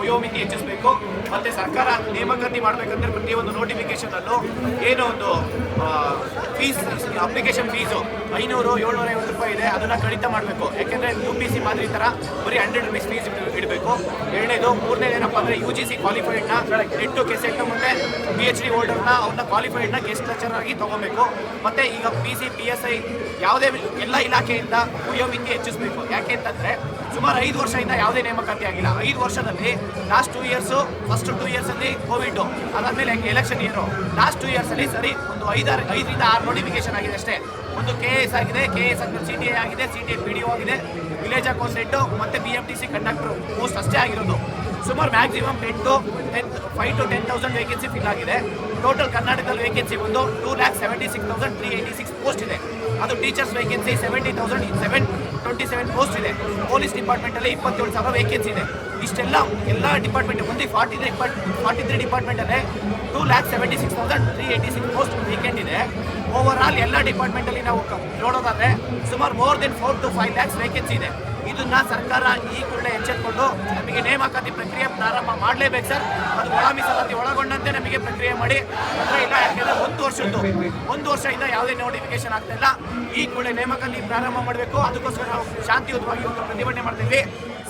ವಯೋಮಿತಿ ಹೆಚ್ಚಿಸಬೇಕು, ಮತ್ತೆ ಸರ್ಕಾರ ನೇಮಕಾತಿ ಮಾಡಬೇಕಂದ್ರೆ ನೋಟಿಫಿಕೇಶನ್ ಅಲ್ಲೂ ಏನೋ ಒಂದು ಫೀಸ್ ಅಪ್ಲಿಕೇಶನ್ ಫೀಸು ಐನೂರು, ಏಳ್ನೂರ ಐವತ್ತು ರೂಪಾಯಿ ಇದೆ, ಅದನ್ನ ಕಡಿತ ಮಾಡಬೇಕು. ಯಾಕೆಂದ್ರೆ ಯು ಪಿ ಸಿ ಮಾದರಿ ತರ ಬರೀ ಹಂಡ್ರೆಡ್ ರುಪೀಸ್ ಫೀಸ್ ಇಡಬೇಕು. ಎರಡನೇದು, ಮೂರನೇದು ಏನಪ್ಪ ಅಂದ್ರೆ ಯು ಜಿ ಸಿ ಕ್ವಾಲಿಫೈಡ್ನ ನೆಟ್ಟು ಕೆಸೆಟ್ ಮತ್ತೆ ಪಿ ಎಚ್ ಡಿ ಹೋಲ್ಡರ್ನ ಅವ್ರನ್ನ ಕ್ವಾಲಿಫೈಡ್ನ ಗೆಸ್ಟ್ ಲೆಕ್ಚರ್ ಆಗಿ ತಗೋಬೇಕು. ಮತ್ತೆ ಈಗ P C P S I ಯಾವುದೇ ಎಲ್ಲ ಇಲಾಖೆಯಿಂದ ವಯೋಮಿತಿ ಹೆಚ್ಚಿಸಬೇಕು. ಯಾಕೆ ಅಂತಂದ್ರೆ ಸುಮಾರು ಐದು ವರ್ಷದಿಂದ ಯಾವುದೇ ನೇಮಕಾತಿ ಆಗಿಲ್ಲ. ಐದು ವರ್ಷದಲ್ಲಿ last two years first two ಇಯರ್ಸಲ್ಲಿ Covid ಅದಾದ್ಮೇಲೆ ಎಲೆಕ್ಷನ್ ಇಯರು ಲಾಸ್ಟ್ ಟೂ ಇಯರ್ಸಲ್ಲಿ ಸರಿ, ಒಂದು ಐದಾರು, ಐದರಿಂದ ಆರು ನೋಟಿಫಿಕೇಶನ್ ಆಗಿದೆ ಅಷ್ಟೇ. ಒಂದು ಕೆ ಎಸ್ ಆಗಿದೆ ಕೆ ಎಸ್ ಅಂದ್ರೆ ಸಿ ಟಿ ಎ ಆಗಿದೆ C T A P D ಆಗಿದೆ ವಿಲೇಜ್ ಅಕೌಂಟೆಂಟ್ ಮತ್ತೆ B M T C conductor post ಅಷ್ಟೇ ಆಗಿರೋದು. ಸುಮಾರು maximum ten to ten five to ten thousand vacancy fill ಆಗಿದೆ. ಟೋಟಲ್ ಕರ್ನಾಟಕದಲ್ಲಿ ವೇಕೆನ್ಸಿ ಒಂದು two lakh seventy six thousand three eighty six post ಇದೆ. ಅದು teachers vacancy seventy thousand seven twenty seven post ಇದೆ police ಡಿಪಾರ್ಟ್ಮೆಂಟಲ್ಲಿ ಇಪ್ಪತ್ತೇಳು ಸಾವಿರ ವೇಕೆನ್ಸಿ ಇದೆ. ಇಷ್ಟೆಲ್ಲ, ಎಲ್ಲ ಡಿಪಾರ್ಟ್ಮೆಂಟ್ ಒಂದು forty three forty three ಡಿಪಾರ್ಟ್ಮೆಂಟಲ್ಲೇ two lakh seventy six thousand three eighty six post weekend ಇದೆ. ಓವರ್ ಆಲ್ ಎಲ್ಲ ಡಿಪಾರ್ಟ್ಮೆಂಟಲ್ಲಿ ನಾವು ನೋಡೋದಾದರೆ ನೋಡೋದಾದ್ರೆ ಸುಮಾರು more than four to five lakhs vacancy ಇದೆ. ಇದನ್ನ ಸರ್ಕಾರ ಈ ಕೂಡಲೇ ಎಚ್ಚೆತ್ಕೊಂಡು ನಮಗೆ ನೇಮಕಾತಿ ಪ್ರಕ್ರಿಯೆ ಪ್ರಾರಂಭ ಮಾಡಲೇಬೇಕು ಸರ್. ಅದು ಒಳ ಮೀಸಲಾತಿ ಒಳಗೊಂಡಂತೆ ನಮಗೆ ಪ್ರಕ್ರಿಯೆ ಮಾಡಿ. ಅಂದ್ರೆ ಇಲ್ಲ, ಯಾಕೆಂದ್ರೆ ಒಂದು ವರ್ಷದ್ದು, ಒಂದು ವರ್ಷದಿಂದ ಯಾವುದೇ ನೋಟಿಫಿಕೇಶನ್ ಆಗ್ತಾ ಇಲ್ಲ. ಈ ಕೂಡಲೇ ನೇಮಕಾತಿ ಪ್ರಾರಂಭ ಮಾಡಬೇಕು. ಅದಕ್ಕೋಸ್ಕರ ನಾವು ಶಾಂತಿಯುತವಾಗಿ ಒಂದು ಪ್ರತಿಭಟನೆ ಮಾಡ್ತೀವಿ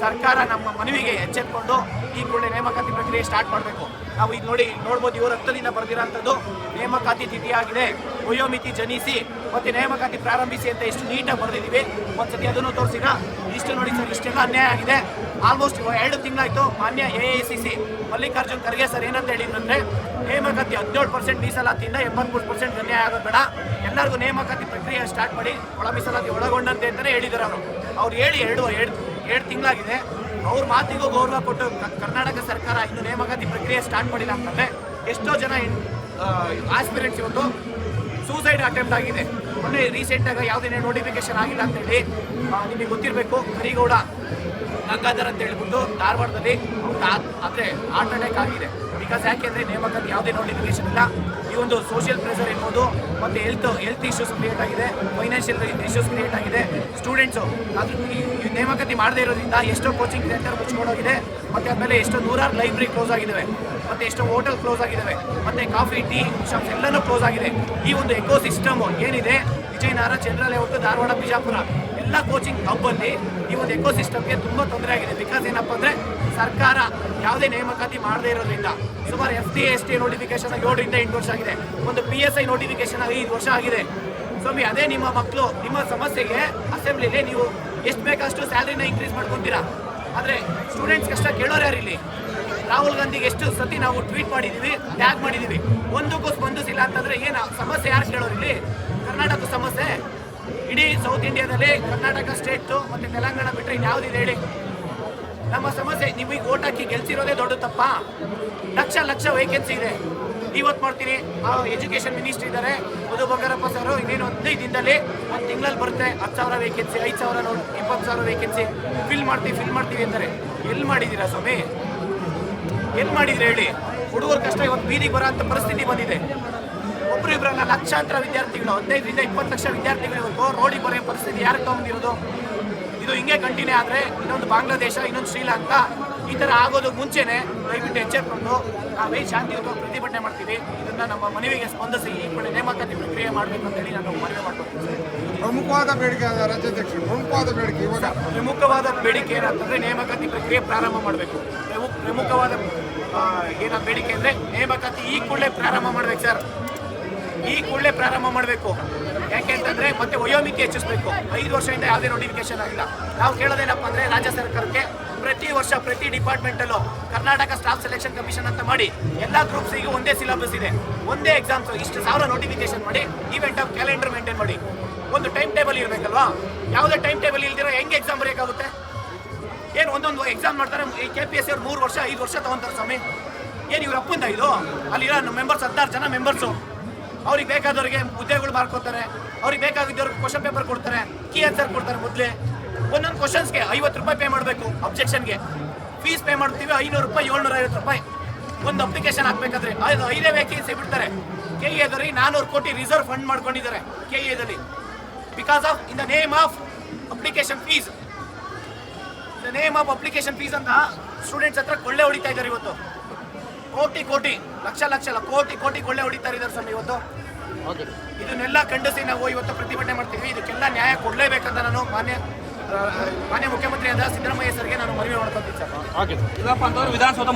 ಸರ್ಕಾರ ನಮ್ಮ ಮನವಿಗೆ ಎಚ್ಚೆತ್ಕೊಂಡು ಈ ಕೂಡಲೇ ನೇಮಕಾತಿ ಪ್ರಕ್ರಿಯೆ ಸ್ಟಾರ್ಟ್ ಮಾಡಬೇಕು. ನಾವು ಇದು ನೋಡಿ ನೋಡ್ಬೋದು, ಇವರು ರಕ್ತದಿಂದ ಬರೆದಿರೋಂಥದ್ದು ನೇಮಕಾತಿ ತಿಥಿಯಾಗಿದೆ. ವಯೋಮಿತಿ ಜನಿಸಿ, ಮತ್ತೆ ನೇಮಕಾತಿ ಪ್ರಾರಂಭಿಸಿ ಅಂತ ಎಷ್ಟು ನೀಟಾಗಿ ಬರೆದಿದ್ದೀವಿ. ಒಂದ್ಸತಿ ಅದನ್ನು ತೋರಿಸಿನ ಇಷ್ಟು ನೋಡಿ ಸರ್, ಇಷ್ಟೆಲ್ಲ ಅನ್ಯಾಯ ಆಗಿದೆ. ಆಲ್ಮೋಸ್ಟ್ ಎರಡು ತಿಂಗಳಾಯಿತು, ಮಾನ್ಯ A A C C Mallikarjun Kharge sir ಏನಂತ ಹೇಳಿದ್ರಂದ್ರೆ, ನೇಮಕಾತಿ ಹದಿನೇಳು ಪರ್ಸೆಂಟ್ ಮೀಸಲಾತಿಯಿಂದ ಎಂಬತ್ಮೂರು ಪರ್ಸೆಂಟ್ ಅನ್ಯಾಯ ಆಗೋದು ಬೇಡ. ಎಲ್ಲರಿಗೂ ನೇಮಕಾತಿ ಪ್ರಕ್ರಿಯೆ ಸ್ಟಾರ್ಟ್ ಮಾಡಿ, ಒಳ ಮೀಸಲಾತಿ ಒಳಗೊಂಡಂತೆ ಅಂತಲೇ ಹೇಳಿದ್ದಾರೆ ಅವರು. ಅವ್ರು ಹೇಳಿ ಎರಡು ಎರಡು ಎರಡು ತಿಂಗಳಾಗಿದೆ. ಅವ್ರ ಮಾತಿಗೂ ಗೌರವ ಕೊಟ್ಟು ಕರ್ನಾಟಕ ಸರ್ಕಾರ ಇನ್ನು ನೇಮಕಾತಿ ಪ್ರಕ್ರಿಯೆ ಸ್ಟಾರ್ಟ್ ಮಾಡಿಲ್ಲ ಅಂತಂದ್ರೆ ಎಷ್ಟೋ ಜನ ಆಸ್ಪಿರೆಂಟ್ಸ್ ಇವತ್ತು ಸೂಸೈಡ್ ಅಟೆಂಪ್ಟ್ ಆಗಿದೆ. ಮೊನ್ನೆ ರೀಸೆಂಟಾಗಿ ಯಾವುದೇ ನೋಟಿಫಿಕೇಶನ್ ಆಗಿಲ್ಲ ಅಂತೇಳಿ ನಿಮಗೆ ಗೊತ್ತಿರಬೇಕು, ಕರಿಗೌಡ ಗಂಗಾಧರ್ ಅಂತ ಹೇಳ್ಬಿಟ್ಟು ಧಾರವಾಡದಲ್ಲಿ ಅಂದರೆ ಹಾರ್ಟ್ ಅಟ್ಯಾಕ್ ಆಗಿದೆ. ಬಿಕಾಸ್ ಯಾಕೆಂದರೆ ನೇಮಕಾತಿ ಯಾವುದೇ ನೋಟಿಫಿಕೇಶನ್ ಇಲ್ಲ. ಈ ಒಂದು ಸೋಷಿಯಲ್ ಪ್ರೆಷರ್ ಇರ್ಬೋದು ಮತ್ತು ಹೆಲ್ತ್ ಹೆಲ್ತ್ ಇಶ್ಯೂಸ್ ಕ್ರಿಯೇಟ್ ಆಗಿದೆ. ಫೈನಾನ್ಷಿಯಲ್ ಇಶ್ಯೂಸ್ ಕ್ರಿಯೇಟ್ ಆಗಿದೆ. ಸ್ಟೂಡೆಂಟ್ಸು ಅದು ಈ ನೇಮಕಾತಿ ಮಾಡದೇ ಇರೋದ್ರಿಂದ ಎಷ್ಟೋ ಕೋಚಿಂಗ್ ಸೆಂಟರ್ ಮುಚ್ಕೊಂಡೋಗಿದೆ. ಮತ್ತು ಆದಮೇಲೆ ಎಷ್ಟೋ ನೂರಾರು ಲೈಬ್ರರಿ ಕ್ಲೋಸ್ ಆಗಿದ್ದಾವೆ. ಮತ್ತು ಎಷ್ಟೋ ಹೋಟೆಲ್ ಕ್ಲೋಸ್ ಆಗಿದ್ದಾವೆ. ಮತ್ತು ಕಾಫಿ ಟೀ ಶಾಪ್ಸ್ ಎಲ್ಲನೂ ಕ್ಲೋಸ್ ಆಗಿದೆ. ಈ ಒಂದು ಎಕೋ ಸಿಸ್ಟಮು ಏನಿದೆ? ವಿಜಯನಗರ ಚಂದ್ರಾಲಯ ಹೊತ್ತು ಧಾರವಾಡ, ಬಿಜಾಪುರ. ಎಲ್ಲ ಕೋಚಿಂಗ್ ಹಬ್ಬಲ್ಲಿ ಈ ಒಂದು ಎಕೋ ಸಿಸ್ಟಮ್ಗೆ ತುಂಬ ತೊಂದರೆ ಆಗಿದೆ. ಬಿಕಾಸ್ ಏನಪ್ಪ ಅಂದರೆ ಸರ್ಕಾರ ಯಾವುದೇ ನೇಮಕಾತಿ ಮಾಡದೇ ಇರೋದ್ರಿಂದ ಸುಮಾರು F T S T notification ಏಳರಿಂದ ಎಂಟು ವರ್ಷ ಆಗಿದೆ. ಒಂದು ಪಿ ಎಸ್ ಐ ನೋಟಿಫಿಕೇಶನ್ ಐದು ವರ್ಷ ಆಗಿದೆ. ಸ್ವಾಮಿ, ಅದೇ ನಿಮ್ಮ ಮಕ್ಕಳು ನಿಮ್ಮ ಸಮಸ್ಯೆಗೆ ಅಸೆಂಬ್ಲಿಲಿ ನೀವು ಎಷ್ಟು ಬೇಕಷ್ಟು ಸ್ಯಾಲ್ರಿನ ಇನ್ಕ್ರೀಸ್ ಮಾಡ್ಕೊತೀರಾ? ಆದರೆ ಸ್ಟೂಡೆಂಟ್ಸ್ ಕಷ್ಟ ಕೇಳೋರು ಯಾರು ಇಲ್ಲಿ? ರಾಹುಲ್ ಗಾಂಧಿಗೆ ಎಷ್ಟು ಸತಿ ನಾವು ಟ್ವೀಟ್ ಮಾಡಿದ್ದೀವಿ ಟ್ಯಾಗ್ ಮಾಡಿದ್ದೀವಿ ಒಂದಕ್ಕೂ ಸ್ಪಂದಿಸಿಲ್ಲ ಅಂತಂದರೆ ಏನು ಸಮಸ್ಯೆ ಯಾರು ಕೇಳೋರು ಇಲ್ಲಿ? ಕರ್ನಾಟಕ ಸಮಸ್ಯೆ. ಇಡೀ ಸೌತ್ ಇಂಡಿಯಾದಲ್ಲಿ ಕರ್ನಾಟಕ ಸ್ಟೇಟು ಮತ್ತು ತೆಲಂಗಾಣ ಬಿಟ್ಟರೆ ಇನ್ಯಾವುದಿದೆ ಹೇಳಿ. ನಮ್ಮ ಸಮಸ್ಯೆ, ನೀವು ಈಗ ಓಟ್ ಹಾಕಿ ಗೆಲ್ಸಿರೋದೇ ದೊಡ್ಡ ತಪ್ಪ? ಲಕ್ಷ ಲಕ್ಷ ವೇಕೆನ್ಸಿ ಇದೆ. ಇವತ್ತು ಮಾಡ್ತೀನಿ ಎಜುಕೇಶನ್ ಮಿನಿಸ್ಟರ್ ಇದ್ದಾರೆ. ಮಧು ಬಂಗಾರಪ್ಪ ಸರ್ ಇನ್ನೇನು ಹದಿನೈದು ದಿನದಲ್ಲಿ ಒಂದು ತಿಂಗಳಲ್ಲಿ ಬರುತ್ತೆ. ಹತ್ತು ಸಾವಿರ ವೇಕೆನ್ಸಿ ಐದು ಸಾವಿರ ನೋಡಿ, ಇಪ್ಪತ್ತು ಸಾವಿರ ವೇಕೆನ್ಸಿ ಫಿಲ್ ಮಾಡ್ತೀವಿ ಫಿಲ್ ಮಾಡ್ತೀವಿ ಅಂತಾರೆ. ಎಲ್ಲಿ ಮಾಡಿದ್ದೀರಾ ಸ್ವಾಮಿ? ಎಲ್ಲಿ ಮಾಡಿದ್ರೆ ಹೇಳಿ? ಹುಡುಗರ ಕಷ್ಟ, ಇವತ್ತು ಬೀದಿಗೆ ಬರೋ ಅಂತ ಪರಿಸ್ಥಿತಿ ಬಂದಿದೆ. ಒಬ್ಬರು ಲಕ್ಷಾಂತರ ವಿದ್ಯಾರ್ಥಿಗಳು, ಹದಿನೈದರಿಂದ ಇಪ್ಪತ್ತು ಲಕ್ಷ ವಿದ್ಯಾರ್ಥಿಗಳು ಇವತ್ತು ರೋಡಿಗೆ ಬರೋ ಪರಿಸ್ಥಿತಿ ಯಾರು ತಗೊಂಡಿರೋದು? ಇದು ಹಿಂಗೆ ಕಂಟಿನ್ಯೂ ಆದರೆ ಇನ್ನೊಂದು ಬಾಂಗ್ಲಾದೇಶ ಇನ್ನೊಂದು ಶ್ರೀಲಂಕಾ ಈ ಥರ ಆಗೋದು ಮುಂಚೆನೆ ದಯವಿಟ್ಟು ಎಚ್ಚೆತ್ಕೊಂಡು ನಾವೇ ಶಾಂತಿಯುತವಾಗಿ ಪ್ರತಿಭಟನೆ ಮಾಡ್ತೀವಿ. ಇದನ್ನು ನಮ್ಮ ಮನವಿಗೆ ಸ್ಪಂದಿಸಿ ಈ ಕಡೆ ನೇಮಕಾತಿ ಪ್ರಕ್ರಿಯೆ ಮಾಡಬೇಕು ಅಂತ ಹೇಳಿ ನಾನು ಮನವಿ ಮಾಡ್ಕೊಳ್ತೀನಿ ಪ್ರಮುಖವಾದ ಬೇಡಿಕೆ ರಾಜ್ಯಾಧ್ಯಕ್ಷರು ಪ್ರಮುಖವಾದ ಬೇಡಿಕೆ ಇವಾಗ? ಪ್ರಮುಖವಾದ ಬೇಡಿಕೆ ಏನಂತಂದರೆ ನೇಮಕಾತಿ ಪ್ರಕ್ರಿಯೆ ಪ್ರಾರಂಭ ಮಾಡಬೇಕು. ಪ್ರಮುಖವಾದ ಏನ ಬೇಡಿಕೆ ಅಂದರೆ ನೇಮಕಾತಿ ಈ ಕೂಡಲೇ ಪ್ರಾರಂಭ ಮಾಡಬೇಕು ಸರ್. ಈ ಕೂಡಲೇ ಪ್ರಾರಂಭ ಮಾಡಬೇಕು. ಯಾಕೆ ಅಂತಂದ್ರೆ ಮತ್ತೆ ವಯೋಮಿತಿ ಹೆಚ್ಚಿಸಬೇಕು. ಐದು ವರ್ಷದಿಂದ ಯಾವುದೇ ನೋಟಿಫಿಕೇಶನ್ ಆಗಿಲ್ಲ. ನಾವು ಕೇಳೋದೇನಪ್ಪ ಅಂದ್ರೆ ರಾಜ್ಯ ಸರ್ಕಾರಕ್ಕೆ ಪ್ರತಿ ವರ್ಷ ಪ್ರತಿ ಡಿಪಾರ್ಟ್ಮೆಂಟಲ್ಲೂ ಕರ್ನಾಟಕ ಸ್ಟಾಫ್ ಸೆಲೆಕ್ಷನ್ ಕಮಿಷನ್ ಅಂತ ಮಾಡಿ ಎಲ್ಲ ಗ್ರೂಪ್ಸಿಗೂ ಒಂದೇ ಸಿಲೆಬಸ್ ಇದೆ. ಒಂದೇ ಎಕ್ಸಾಮ್ಸ್ ಇಷ್ಟು ಸಾವಿರ ನೋಟಿಫಿಕೇಶನ್ ಮಾಡಿ ಈವೆಂಟ್ ಆಫ್ ಕ್ಯಾಲೆಂಡರ್ ಮೇಂಟೈನ್ ಮಾಡಿ. ಒಂದು ಟೈಮ್ ಟೇಬಲ್ ಇರಬೇಕಲ್ವಾ? ಯಾವುದೇ ಟೈಮ್ ಟೇಬಲ್ ಇಲ್ದಿರೋ ಹೆಂಗೆ ಎಕ್ಸಾಮ್ ಬರೆಯೋಕ್ಕಾಗುತ್ತೆ? ಏನು ಒಂದೊಂದು ಎಕ್ಸಾಮ್ ಮಾಡ್ತಾರೆ ಕೆ ಪಿ ಎಸ್ ಸಿ ಅವ್ರು ಮೂರು ವರ್ಷ, ಐದು ವರ್ಷ ತಗೊಂತಾರೆ ಸ್ವಾಮಿ. ಏನು ಇವ್ರ ಅಪ್ಪಂದ ಇದು? ಅಲ್ಲಿರೋ ಮೆಂಬರ್ಸ್ ಹದಿನಾರು ಜನ ಮೆಂಬರ್ಸು ಅವ್ರಿಗೆ ಬೇಕಾದವ್ರಿಗೆ ಹುದ್ದೆಗಳು ಮಾಡ್ಕೋತಾರೆ ಅವ್ರಿಗೆ ಬೇಕಾಗಿದ್ದವ್ರಿಗೆ ಕ್ವಶನ್ ಪೇಪರ್ ಕೊಡ್ತಾರೆ. ಕೀ ಆನ್ಸರ್ ಕೊಡ್ತಾರೆ ಮೊದಲೇ. ಒಂದೊಂದು ಕ್ವಶನ್ಸ್ಗೆ ಐವತ್ತು ರೂಪಾಯಿ ಪೇ ಮಾಡಬೇಕು ಅಬ್ಜೆಕ್ಷನ್ಗೆ ಫೀಸ್ ಪೇ ಮಾಡ್ತೀವಿ ಐನೂರು ರೂಪಾಯಿ, ಏಳ್ನೂರ ಐವತ್ತು ರೂಪಾಯಿ. ಒಂದು ಅಪ್ಲಿಕೇಶನ್ ಹಾಕ್ಬೇಕಾದ್ರೆ ಐದೇ ವ್ಯಾಕೆನ್ಸಿ ಬಿಡ್ತಾರೆ. ಕೆ ಎದಲ್ಲಿ ನಾನ್ನೂರು ಕೋಟಿ ರಿಸರ್ವ್ ಫಂಡ್ ಮಾಡ್ಕೊಂಡಿದ್ದಾರೆ K ಎದಲ್ಲಿ because of in the name of application fees the name of application fees ಅಂತ ಸ್ಟೂಡೆಂಟ್ಸ್ ಹತ್ರ ಕೊಳ್ಳೆ ಹೊಡಿತಾ ಇದ್ದಾರೆ ಇವತ್ತು. ಕೋಟಿ ಕೋಟಿ ಲಕ್ಷ ಲಕ್ಷ ಕೋಟಿ ಕೋಟಿ ಕೊಳ್ಳೆ ಹೊಡಿತಾ ಇದ್ದಾರೆ ಸ್ವಾಮಿ ಇವತ್ತು. ಇದನ್ನೆಲ್ಲ ಖಂಡಿಸಿ ನಾವು ಇವತ್ತು ಪ್ರತಿಭಟನೆ ಮಾಡ್ತೀವಿ. ಇದಕ್ಕೆಲ್ಲ ನ್ಯಾಯ ಕೊಡಲೇಬೇಕಂತ ನಾನು ಮಾನ್ಯ ಮಾನ್ಯ ಮುಖ್ಯಮಂತ್ರಿ ಮುಖ್ಯಮಂತ್ರಿಯಾದ ಸಿದ್ದರಾಮಯ್ಯ ಸರ್ಗೆ ನಾನು ಮನವಿ ಮಾಡ್ಕೊತೀನಿ ಸರ್. ಓಕೆ ಅಂತಂದ್ರೆ ವಿಧಾನಸೌಧ